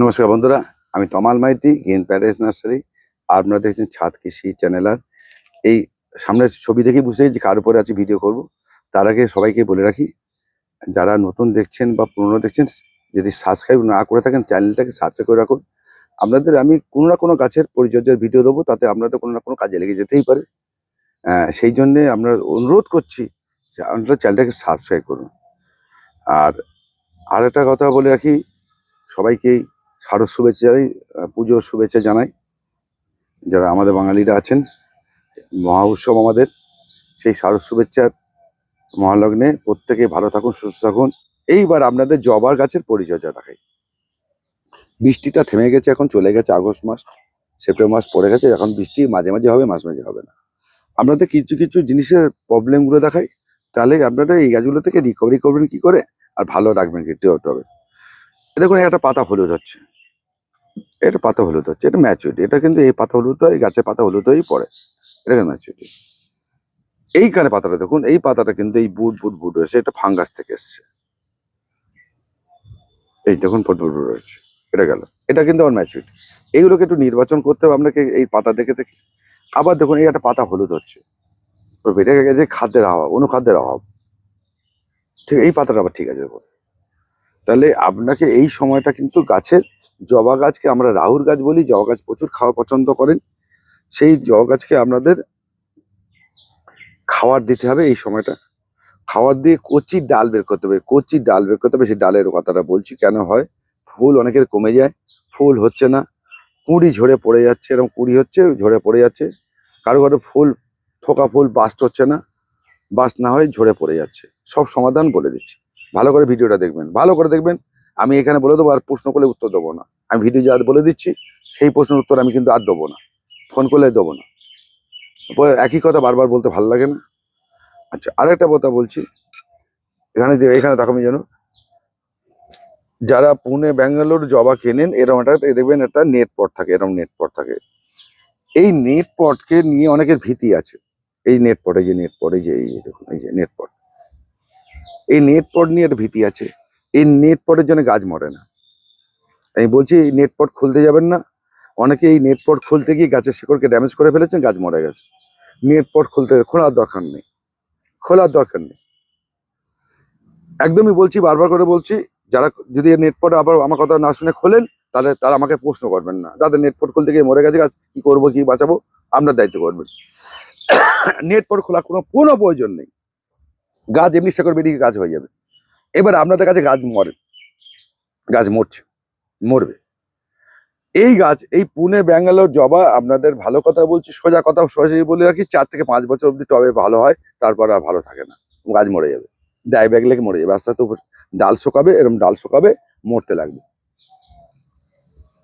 নমস্কার বন্ধুরা আমি তমাল মাইতি গ্রিন প্যারেস নার্সারি। আর আপনারা দেখছেন ছাদ কৃষি চ্যানেল আর। এই সামনের ছবি দেখে বুঝতে যে কার উপরে আছে ভিডিও করব। তার আগে সবাইকে বলে রাখি যারা নতুন দেখছেন বা পুরনো দেখছেন যদি সাবস্ক্রাইব না করে থাকেন চ্যানেলটাকে সাবস্ক্রাইব করে রাখুন। আপনাদের আমি কোনো না কোনো গাছের পরিচর্যার ভিডিও দেবো তাতে আপনাদের কোনো না কোনো কাজে লেগে যেতেই পারে। আহ, সেই জন্যে আমরা অনুরোধ করছি আপনারা চ্যানেলটাকে সাবস্ক্রাইব করুন। আর আর একটা কথা বলে রাখি সবাইকেই শারদ শুভেচ্ছা জানাই পুজোর শুভেচ্ছা জানাই। যারা আমাদের বাঙালিরা আছেন, মহা উৎসব আমাদের, সেই শারদ শুভেচ্ছার মহালগ্নে প্রত্যেকে ভালো থাকুন, সুস্থ থাকুন। এইবার আপনাদের জবার গাছের পরিচর্যা দেখাই। বৃষ্টিটা থেমে গেছে, এখন চলে গেছে আগস্ট মাস, সেপ্টেম্বর মাস পড়ে গেছে, এখন বৃষ্টি মাঝে মাঝে হবে, মাঝে মাঝে হবে না। আপনাদের কিছু কিছু জিনিসের প্রবলেমগুলো দেখাই, তাহলে আপনারা এই গাছগুলো থেকে রিকভারি করবেন কি করে, আর ভালো রাখবেন কি হবে দেখুন, একটা পাতা হলুদ হচ্ছে এটা পাতা হলুদ হচ্ছে, এটা ম্যাচুরিটি এটা কিন্তু এই পাতা হলুদ হয় গাছের পাতা হলুদ হয়েই পড়ে। এটা কিন্তু ম্যাচুরিটি এই এইখানে পাতাটা দেখুন, এই পাতাটা কিন্তু এই বুট বুট বুট হয়েছে এটা ফাঙ্গাস থেকে এসছে। এই দেখুন ফুট বুট বুট এটা গেল। এটা কিন্তু আমার ম্যাচুরিটি এইগুলোকে একটু নির্বাচন করতে হবে আপনাকে এই পাতা দেখে দেখে। আবার দেখুন, এই একটা পাতা হলুদ হচ্ছে। বেড়ে গেছে খাদ্যের অভাব, অনুখাদ্যের অভাব। ঠিক, এই পাতাটা আবার ঠিক আছে তাহলে আপনাকে এই সময়টা কিন্তু গাছের জবা গাছকে আমরা রাহুর গাছ বলি, জবা গাছ প্রচুর খাওয়া পছন্দ করেন। সেই জবা গাছকে আপনাদের খাওয়ার দিতে হবে এই সময়টা। খাওয়ার দিয়ে কচি ডাল বের করতে হবে। কচি ডাল বের করতে হবে, সেই ডালের কথাটা বলছি, কেন হয়? ফুল অনেকের কমে যায়, ফুল হচ্ছে না। কুঁড়ি ঝরে পড়ে যাচ্ছে, এরকম কুঁড়ি হচ্ছে, ঝরে পড়ে যাচ্ছে। কারও কারও ফুল, থোকা ফুল বাস্ট হচ্ছে না। বাস্ট না হয়ে ঝরে পড়ে যাচ্ছে। সব সমাধান বলে দিচ্ছি। ভালো করে ভিডিওটা দেখবেন। ভালো করে দেখবেন আমি এখানে বলে দেবো আর প্রশ্ন করলে উত্তর দেবো না। আমি ভিডিও যা বলে দিচ্ছি, সেই প্রশ্নের উত্তর আমি কিন্তু আর দেবো না। ফোন করলে দেবো না। একই কথা বারবার বলতে ভালো লাগে না। আচ্ছা আরেকটা কথা বলছি। এখানে এখানে তাকামি যেন, যারা পুনে, ব্যাঙ্গালোর জবা কেনেন এরকম একটা দেখবেন একটা নেট পট থাকে এরকম নেট পট থাকে। এই নেট পটকে নিয়ে অনেকের ভীতি আছে। এই নেট পট যে নেট পট যে, এই দেখুন, এই যে নেট পট এই নেট পট নিয়ে একটা ভীতি আছে। এই নেট পটের জন্য গাছ মরে না। আমি বলছি, এই নেট পট খুলতে যাবেন না। অনেকে এই নেট পট খুলতে গিয়ে গাছের শিকড়কে ড্যামেজ করে ফেলেছেন, গাছ মরে গেছে। নেট পট খুলতে খোলার দরকার নেই। খোলার দরকার নেই। একদমই বলছি, বারবার করে বলছি, যারা যদি নেট পট আবার আমার কথা না শুনে খোলেন তাহলে তারা আমাকে প্রশ্ন করবেন না। তাদের নেট পট খুলতে গিয়ে মরে গেছে, গাছ কী করব, কী বাঁচাবো আপনার দায়িত্ব করবেন নেট পট খোলা কোনো কোনো প্রয়োজন নেই। গাছ এমনি শেকড় বেরিয়ে গাছ হয়ে যাবে। এবার আপনাদের কাছে গাছ মরে, গাছ মরছে, মরবে। এই গাছ, এই পুনে, ব্যাঙ্গালোর জবা আপনাদের ভালো কথা বলছি, সোজা কথা সোজা বলে রাখি, চার থেকে পাঁচ বছর অবধি টবে ভালো হয়, তারপর আর ভালো থাকে না। গাছ মরে যাবে। ডাই ব্যাগ লেগে মরে যাবে। আস্তে আস্তে ডাল শোকাবে এরকম ডাল শোকাবে, মরতে লাগবে।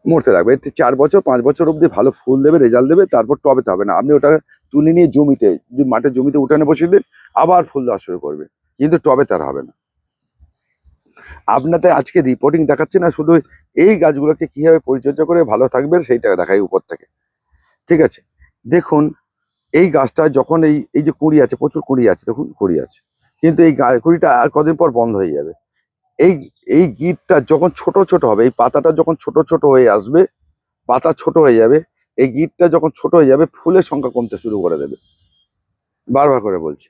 মরতে লাগবে। এতে চার বছর, পাঁচ বছর অবধি ভালো ফুল দেবে, রেজাল্ট দেবে, তারপর টবেতে হবে না। আপনি ওটা তুলে নিয়ে জমিতে মাঠের জমিতে উঠানে বসিয়ে দিন, আবার ফুল দেওয়া শুরু করবে। কিন্তু টবে তার হবে না। আপনাদের আজকে রিপোর্টিং দেখাচ্ছে না, শুধু এই গাছগুলোকে কীভাবে পরিচর্যা করে ভালো থাকবে সেইটা দেখাই উপর থেকে। ঠিক আছে? দেখুন, এই গাছটা যখন এই এই যে কুঁড়ি আছে, প্রচুর কুঁড়ি আছে, দেখুন, কুঁড়ি আছে। কিন্তু এই কুঁড়িটা আর কদিন পর বন্ধ হয়ে যাবে। এই এই গিটটা যখন ছোট ছোট হবে, এই পাতাটা যখন ছোট ছোট হয়ে আসবে, পাতা ছোট হয়ে যাবে, এই গিটটা যখন ছোট হয়ে যাবে, ফুলের সংখ্যা কমতে শুরু করে দেবে। বারবার করে বলছি।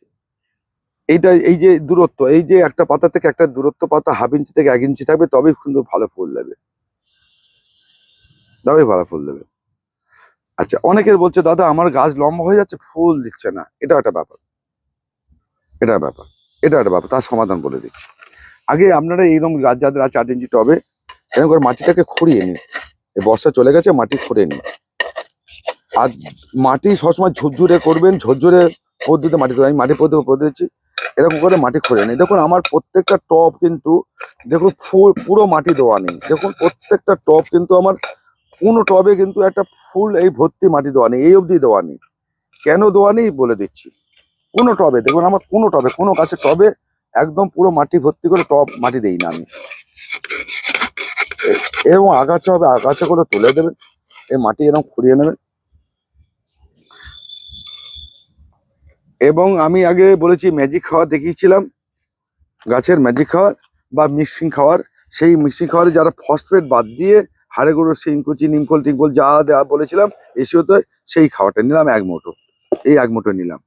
এইটা এই যে দূরত্ব, এই যে একটা পাতা থেকে একটা দূরত্ব পাতা হাফ ইঞ্চি থেকে এক ইঞ্চি থাকবে, তবেই কিন্তু ভালো ফুল দেবে। তবেই ভালো ফুল দেবে। আচ্ছা অনেকের বলছে, দাদা, আমার গাছ লম্বা হয়ে যাচ্ছে, ফুল দিচ্ছে না। এটা একটা ব্যাপার। এটা ব্যাপার। এটা একটা ব্যাপার। তার সমাধান বলে দিচ্ছি। আগে আপনারা এইরকম গাছ যাদের আছে আট ইঞ্চি টবে, এরকম করে মাটিটাকে খড়িয়ে নিন। এই বর্ষা চলে গেছে, মাটি খড়িয়ে নিন। আর মাটি সবসময় ঝুরঝুরে করবেন, ঝুরঝুরে পদ্ধতিতে মাটি। আমি মাটি পদ্ধতি পদ্ধতি এরকম করে মাটি খড়িয়ে নিই। দেখুন, আমার প্রত্যেকটা টব কিন্তু, দেখুন, ফুল, পুরো মাটি দেওয়া নেই। দেখুন, প্রত্যেকটা টব কিন্তু আমার, কোনো টবে কিন্তু একটা ফুল এই ভর্তি মাটি দেওয়া নেই, এই অবধি দেওয়া নেই। কেন দেওয়া নেই বলে দিচ্ছি। কোনো টবে, দেখুন, আমার কোনো টবে, কোনো গাছের টবে একদম পুরো মাটি ভর্তি করে টব মাটি দেই না আমি। এবং আগাছা হবে, আগাছাগুলো তুলে দেবেন এই মাটি এরকম খুঁড়িয়ে নেবেন এবং আমি আগে বলেছি ম্যাজিক খাওয়ার দেখিয়েছিলাম। গাছের ম্যাজিক খাওয়ার বা মিক্সিং খাওয়ার। সেই মিক্সিং খাওয়ারে যারা ফসফেট বাদ দিয়ে হাড়ে গুঁড়ো শিংকুচি নিমকল টিমকল যা দেওয়া বলেছিলাম, এসিওতে সেই খাওয়াটা নিলাম এক মুঠো। এই এক মুঠো নিলাম।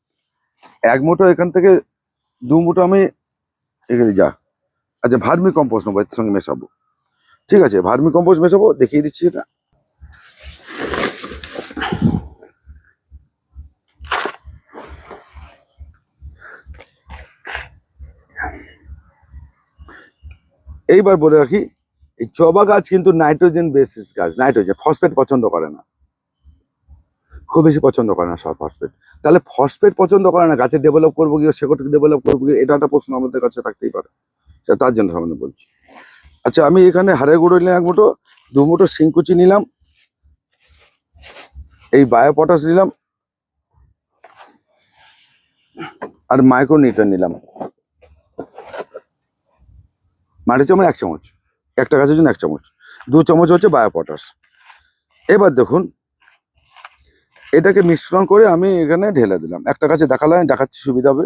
এক মুঠো এখান থেকে দু মুঠো আমি এখানে যা। আচ্ছা ভার্মি কম্পোস্ট নেব, এর সঙ্গে মেশাবো। ঠিক আছে, ভার্মি কম্পোস্ট মেশাবো, দেখিয়ে দিচ্ছি এটা। এইবার বলে রাখি, এই জবা গাছ কিন্তু নাইট্রোজেন বেসিস গাছ, নাইট্রোজেন, ফসফেট পছন্দ করে না। খুব বেশি পছন্দ করে না সব ফসফেট। তাহলে ফসফেট পছন্দ করে না, গাছে ডেভেলপ করব কি শেকড়কে ডেভেলপ করব কি, এটা একটা প্রশ্ন আমাদের কাছে থাকতেই পারে। সেটা তার জন্য সামনে বলছি। আচ্ছা আমি এখানে হাড়ের গুঁড়ো নিলাম এক মুঠো, দু মুঠো শিংকুচি নিলাম, এই বায়ো পটাশ নিলাম, আর মাইক্রোনিটার নিলাম। মাটির চামচ এক চামচ, একটা গাছের জন্য এক চামচ, দু চামচ হচ্ছে বায়ো পটাশ এবার দেখুন, এটাকে মিশ্রণ করে আমি এখানে ঢেলে দিলাম। একটা গাছে দেখালাম দেখাচ্ছি সুবিধা হবে।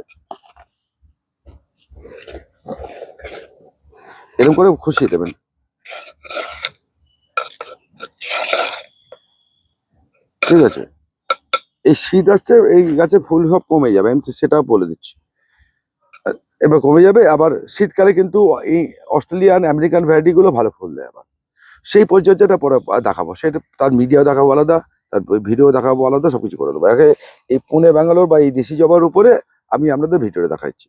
এরকম করে খুশিয়ে দেবেন। ঠিক আছে? এই শীত আসছে, এই গাছে ফুল সব কমে যাবে, আমি সেটাও বলে দিচ্ছি। এবার কমে যাবে, আবার শীতকালে কিন্তু এই অস্ট্রেলিয়ান, আমেরিকান ভ্যারাইটি গুলো ভালো ফুল দেয় আবার। সেই পরিচর্যাটা পরে দেখাবো। সেটা তার মিডিয়াও দেখাবো আলাদা, তার ভিডিও দেখাবো আলাদা, সবকিছু করে দেবো। একে এই পুনে, ব্যাঙ্গালোর বা এই দেশি জবার উপরে আমি আপনাদের ভিডিওটা দেখাচ্ছি।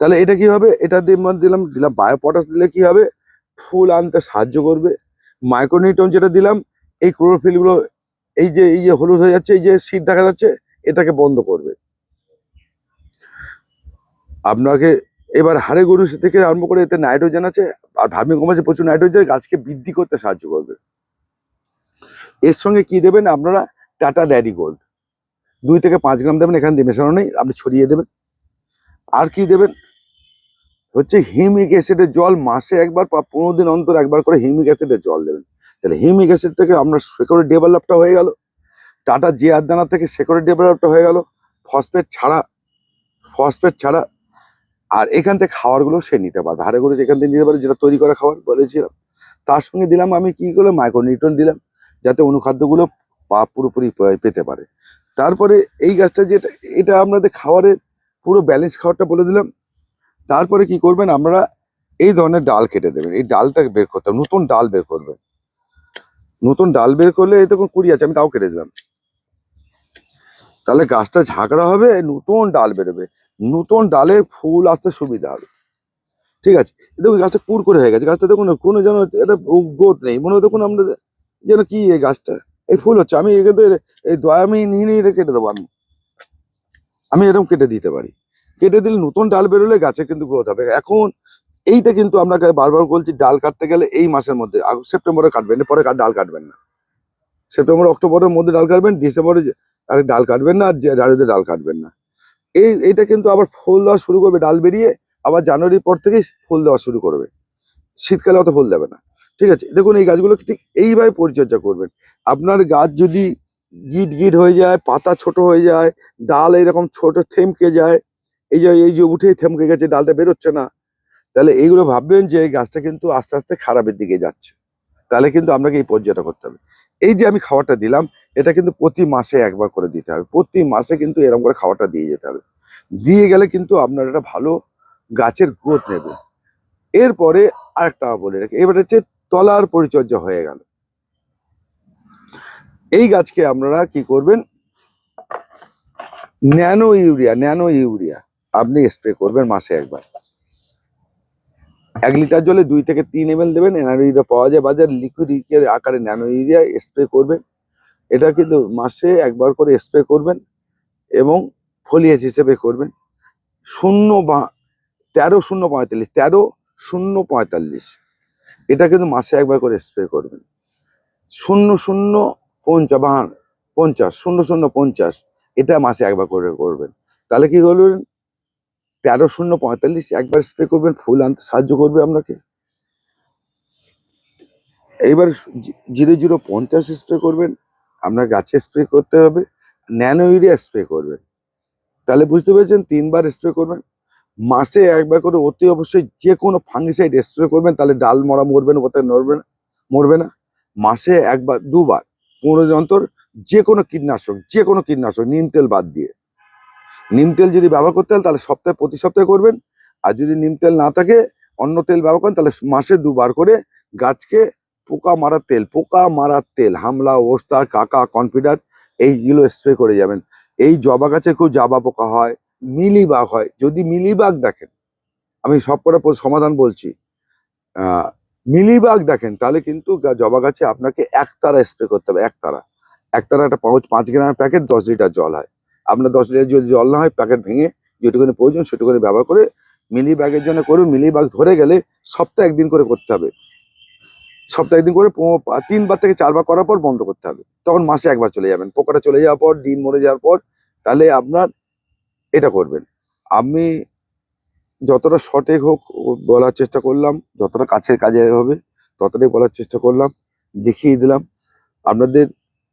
তাহলে এটা কি হবে? এটা দিয়ে মানে দিলাম দিলাম বায়ো পটাশ দিলে কি হবে? ফুল আনতে সাহায্য করবে। মাইক্রোনিউটন যেটা দিলাম, এই ক্লোরোফিলগুলো, এই যে এই যে হলুদ হয়ে যাচ্ছে, এই যে শীত দেখা যাচ্ছে, এটাকে বন্ধ করবে। আপনাকে এবার হাড়ে গরু থেকে আরম্ভ করে এতে নাইট্রোজেন আছে, আর ভার্মি কমাসে প্রচুর নাইট্রোজেন গাছকে বৃদ্ধি করতে সাহায্য করবে। এর সঙ্গে কি দেবেন আপনারা? Tata daddy gold. দুই থেকে পাঁচ গ্রাম দেবেন, এখানে দিয়ে মেশানো নেই, আপনি ছড়িয়ে দেবেন। আর কি দেবেন? হচ্ছে হিমিক অ্যাসিডের জল মাসে একবার বা পনেরো দিন অন্তর একবার করে হিমিক অ্যাসিডের জল দেবেন। তাহলে হিমিক অ্যাসিড থেকে আপনার শেকড়ের ডেভেলপটা হয়ে গেল। টাটা যে আদানা থেকে শেকড়ের ডেভেলপটা হয়ে গেল। ফসফেট ছাড়া ফসফেট ছাড়া আর এখান থেকে খাবারগুলো সে নিতে পারবে। হাড়ে করে যেখান থেকে নিতে পারে, যেটা তৈরি করা খাবার বলেছিলাম, তার সঙ্গে দিলাম আমি কি করলাম মাইক্রোনিউট্রন দিলাম, যাতে অনুখাদ্যগুলো পা পুরোপুরি পেতে পারে। তারপরে এই গাছটা যেটা, এটা আপনাদের খাবারের পুরো ব্যালেন্স খাবারটা বলে দিলাম। তারপরে কি করবেন আমরা এই ধরনের ডাল কেটে দেবেন। এই ডালটা বের করতে হবে, নতুন ডাল বের করবেন। নতুন ডাল বের করলে, এই দেখুন কুড়ি আছে, আমি তাও কেটে দিলাম। তাহলে গাছটা ঝাঁকড়া হবে, নতুন ডাল বেরোবে। নতুন ডালে ফুল আসতে সুবিধা হবে। ঠিক আছে? দেখুন গাছটা কুড় করে হয়ে গেছে। গাছটা দেখুন, কোনো যেন এটা গ্রোথ নেই। মনে হয় দেখুন আমরা যেন কি এই গাছটা। এই ফুল হচ্ছে। আমি থেকে এই দয়া আমি নিয়ে নিয়ে কেটে দেবো আমি। আমি এরকম কেটে দিতে পারি। কেটে দিলে নতুন ডাল বেরোলে গাছে কিন্তু গ্রোথ হবে। এখন এইটা কিন্তু আমরা বারবার বলছি, ডাল কাটতে গেলে এই মাসের মধ্যে সেপ্টেম্বরে কাটবেন পরে ডাল কাটবেন না। সেপ্টেম্বর, অক্টোবরের মধ্যে ডাল কাটবেন, ডিসেম্বরে আর ডাল কাটবেন না, আর জানুয়ারিতে ডাল কাটবেন না। এই, এইটা কিন্তু আবার ফুল দেওয়া শুরু করবে, ডাল বেরিয়ে আবার জানুয়ারির পর থেকেই ফুল দেওয়া শুরু করবে। শীতকালে অত ফুল দেবে না। ঠিক আছে? দেখুন, এই গাছগুলো ঠিক এইভাবে পরিচর্যা করবেন। আপনার গাছ যদি গিট গিট হয়ে যায়, পাতা ছোট হয়ে যায়, ডাল এরকম ছোট থেমকে যায়, এই যে এই যে উঠে থেমকে গেছে, ডালটা বেরোচ্ছে না, তাহলে এইগুলো ভাববেন যে এই গাছটা কিন্তু আস্তে আস্তে খারাপের দিকে যাচ্ছে। তাহলে কিন্তু আপনাকে এই পর্যায়টা করতে হবে। এই যে আমি খাবারটা দিলাম, এটা কিন্তু প্রতি মাসে একবার করে দিতে হবে। প্রতি মাসে কিন্তু এরকম করে খাবারটা দিয়ে যেতে হবে। দিয়ে গেলে কিন্তু আপনার একটা ভালো গাছের গ্রোথ নেবে। এরপরে আরেকটা বলে রাখি, এবার হচ্ছে তলার পরিচর্যা হয়ে গেল। এই গাছকে আপনারা কি করবেন? ন্যানো ইউরিয়া ন্যানো ইউরিয়া আপনি স্প্রে করবেন মাসে একবার। এক লিটার জলে দুই থেকে তিন এম দেবেন, ন্যানো ইউরিয়া পাওয়া যায়। বাজার লিকুইড ইউরিয়ার আকারে ন্যানো ইউরিয়া স্প্রে করবেন। এটা কিন্তু মাসে একবার করে স্প্রে করবেন এবং ফলিয়েজ হিসেবে করবেন। শূন্য বা তেরো শূন্য পঁয়তাল্লিশ, তেরো শূন্য পঁয়তাল্লিশ। এটা কিন্তু মাসে একবার করে স্প্রে করবেন। শূন্য শূন্য পঞ্চাশ, বাহান, পঞ্চাশ, শূন্য শূন্য পঞ্চাশ, এটা মাসে একবার করে করবেন। তাহলে কি করবেন? তেরো শূন্য পঁয়তাল্লিশ একবার স্প্রে করবেন, ফুল আনতে সাহায্য করবে আপনাকে। এইবার জিরো জিরো পঞ্চাশ স্প্রে করবেন, আপনার গাছে স্প্রে করতে হবে ন্যানো ইউরিয়া স্প্রে করবেন। তাহলে বুঝতে পেরেছেন, তিনবার স্প্রে করবেন। মাসে একবার করে অতি অবশ্যই যে কোনো ফাঙ্গিসাইড স্প্রে করবেন, তাহলে ডাল মরা মরবে না, কোথায় নড়বে না, মরবে না। মাসে একবার, দুবার অন্তর যে কোনো কীটনাশক যে কোনো কীটনাশক, নিম তেল বাদ দিয়ে। নিম তেল যদি ব্যবহার করতে হয় তাহলে সপ্তাহে, প্রতি সপ্তাহে করবেন। আর যদি নিম তেল না থাকে, অন্য তেল ব্যবহার করেন, তাহলে মাসে দুবার করে গাছকে পোকা মারার তেল, পোকা মারার তেল, হামলা ওস্তা কাকা, কনফিডার, এইগুলো স্প্রে করে যাবেন। এই জবা গাছে খুব জাবা পোকা হয়, মিলিবাগ হয়। যদি মিলিবাগ দেখেন, আমি সব কটা সমাধান বলছি মিলিবাগ দেখেন, তাহলে কিন্তু জবা গাছে আপনাকে একতারা স্প্রে করতে হবে, একতারা। একতারা একটা পাঁচ পাঁচ গ্রামের প্যাকেট দশ লিটার জল হয়। আপনার দশ লিটার যদি জল না হয় প্যাকেট ভেঙে যেটুকুনি প্রয়োজন সেটুকুনি ব্যবহার করে মিলি ব্যাগের জন্য করুন। মিলি ব্যাগ ধরে গেলে সপ্তাহে একদিন করে করতে হবে। সপ্তাহে একদিন করে তিনবার থেকে চারবার করার পর বন্ধ করতে হবে। তখন মাসে একবার চলে যাবেন। পোকাটা চলে যাওয়ার পর ডিম মরে যাওয়ার পর, তাহলে আপনার এটা করবেন। আমি যতটা সঠিক হোক বলার চেষ্টা করলাম, যতটা কাছের কাজে হবে, ততটাই বলার চেষ্টা করলাম, দেখিয়ে দিলাম। আপনাদের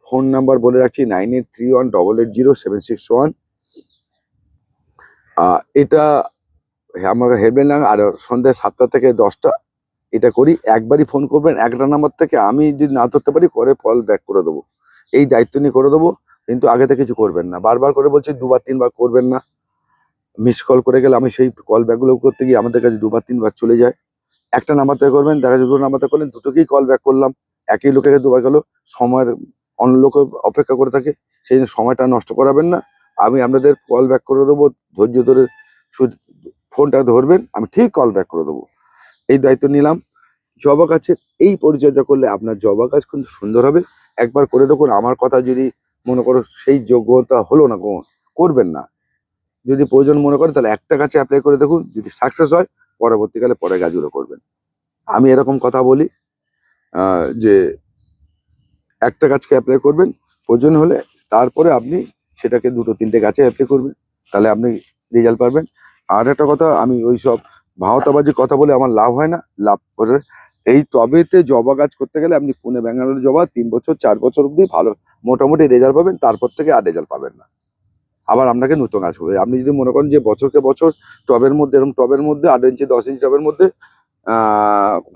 ফোন নাম্বার বলে রাখছি, nine eight three one double eight zero seven six one. এটা আমার হেডলাইন আর সন্ধ্যা সাতটা থেকে দশটা এটা করি, একবারই ফোন করবেন, একটা নাম্বার থেকে আমি যদি না ধরতে পারি, পরে কল ব্যাক করে দেবো। এই দায়িত্ব নিয়ে করে দেবো, কিন্তু আগে থেকে কিছু করবেন না। বারবার করে বলছি, দুবার, তিনবার করবেন না। মিস কল করে গেলে আমি সেই কল ব্যাকগুলো করতে গিয়ে আমাদের কাছে দুবার, তিনবার চলে যায়। একটা নাম্বার থেকে করবেন, দেখা যায় দুটো নাম্বার থেকে করলেন, দুটোকেই কল ব্যাক করলাম। একই লোকেকে দুবার গেল, সময়ের অন্য লোক অপেক্ষা করে থাকে, সেই সময়টা নষ্ট করাবেন না। আমি আপনাদের কল ব্যাক করে দেবো, ধৈর্য ধরে ফোনটা ধরবেন, আমি ঠিক কল ব্যাক করে দেবো। এই দায়িত্ব নিলাম। জবা গাছের এই পরিচর্যা করলে আপনার জবা গাছ কিন্তু সুন্দর হবে। একবার করে দেখুন, আমার কথা যদি মনে করো সেই যোগ্যতা হলো না কোনো করবেন না। যদি প্রয়োজন মনে করে তাহলে একটা গাছে অ্যাপ্লাই করে দেখুন, যদি সাকসেস হয়, পরবর্তীকালে পরে গাছগুলো করবেন। আমি এরকম কথা বলি যে একটা গাছকে অ্যাপ্লাই করবেন, প্রয়োজন হলে তারপরে আপনি সেটাকে দুটো, তিনটে গাছে অ্যাপ্লাই করবেন। তাহলে আপনি রেজাল্ট পাবেন আর একটা কথা, আমি ওই সব ভাওতাবাজি কথা বলে আমার লাভ হয় না, লাভ করে। এই টবেতে জবা গাছ করতে গেলে আপনি পুনে, ব্যাঙ্গালোর জবা তিন বছর, চার বছর অবধি ভালো, মোটামুটি রেজাল্ট পাবেন, তারপর থেকে আর রেজাল্ট পাবেন না। আবার আপনাকে নতুন গাছ করবে। আপনি যদি মনে করেন যে বছরকে বছর টবের মধ্যে এরকম টবের মধ্যে, আট ইঞ্চি, দশ ইঞ্চি টবের মধ্যে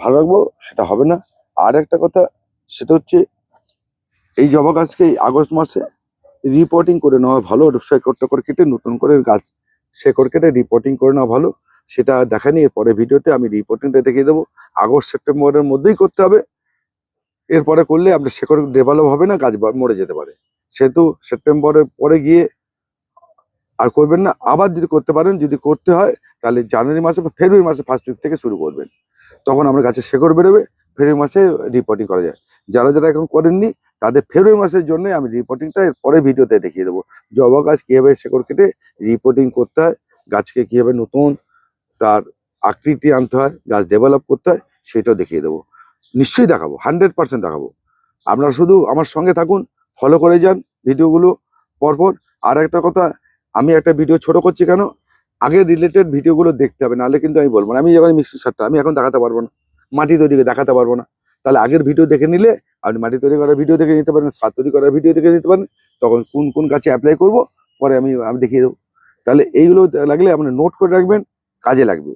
ভালো রাখব, সেটা হবে না। আর একটা কথা, সেটা হচ্ছে এই জবা গাছকে আগস্ট মাসে রিপোর্টিং করে নেওয়া ভালো শেকড় করে কেটে নতুন করে গাছ শেকড় কেটে রিপোর্টিং করে নেওয়া ভালো। সেটা দেখানি এরপরে ভিডিওতে আমি রিপোর্টিংটা দেখিয়ে দেবো। আগস্ট, সেপ্টেম্বরের মধ্যেই করতে হবে। এরপরে করলে আপনার শেকড় ডেভেলপ হবে না, গাছ মরে যেতে পারে। সেহেতু সেপ্টেম্বরের পরে গিয়ে আর করবেন না। আবার যদি করতে পারেন, যদি করতে হয়, তাহলে জানুয়ারি মাসে বা ফেব্রুয়ারি মাসে ফার্স্ট উইক থেকে শুরু করবেন। তখন আমার গাছের শেকড় বেরোবে, ফেব্রুয়ারি মাসে রিপোর্টিং করা যায়। যারা যারা এখন করেননি, তাদের ফেব্রুয়ারি মাসের জন্য আমি রিপোর্টিংটা পরে ভিডিওতে দেখিয়ে দেবো। জবা গাছ কীভাবে শেকড় কেটে রিপোর্টিং করতে হয়, গাছকে কীভাবে নতুন তার আকৃতি আনতে হয় গাছ ডেভেলপ করতে হয়, সেটাও দেখিয়ে দেবো। নিশ্চয়ই দেখাবো হান্ড্রেড পার্সেন্ট দেখাবো। আপনারা শুধু আমার সঙ্গে থাকুন ফলো করে যান ভিডিওগুলো পরপর। আর একটা কথা, আমি একটা ভিডিও ছোট করছি কেন? আগে রিলেটেড ভিডিওগুলো দেখতে হবে, নাহলে কিন্তু আমি বলব না। আমি যখন মিক্সি সারটা আমি এখন দেখাতে পারব না। মাটি তৈরি করে দেখাতে পারব না। তাহলে আগের ভিডিও দেখে নিলে, আপনি মাটি তৈরি করার ভিডিও দেখে নিতে পারেন সার তৈরি করার ভিডিও দেখে নিতে পারেন, তখন কোন কোন গাছে অ্যাপ্লাই করব, পরে আমি আমি দেখিয়ে দেবো। তাহলে এইগুলো লাগলে আপনি নোট করে রাখবেন কাজে লাগবে।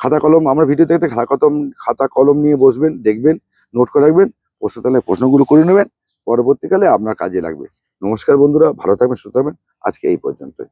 খাতা কলম, আমরা ভিডিও দেখতে খাতা কলম খাতা কলম নিয়ে বসবেন, দেখবেন নোট করে রাখবেন, প্রশ্ন তাহলে প্রশ্নগুলো করে নেবেন, পরবর্তীকালে আপনার কাজে লাগবে। নমস্কার বন্ধুরা, ভালো থাকবেন, সুস্থ থাকবেন, আজকে এই পর্যন্তই।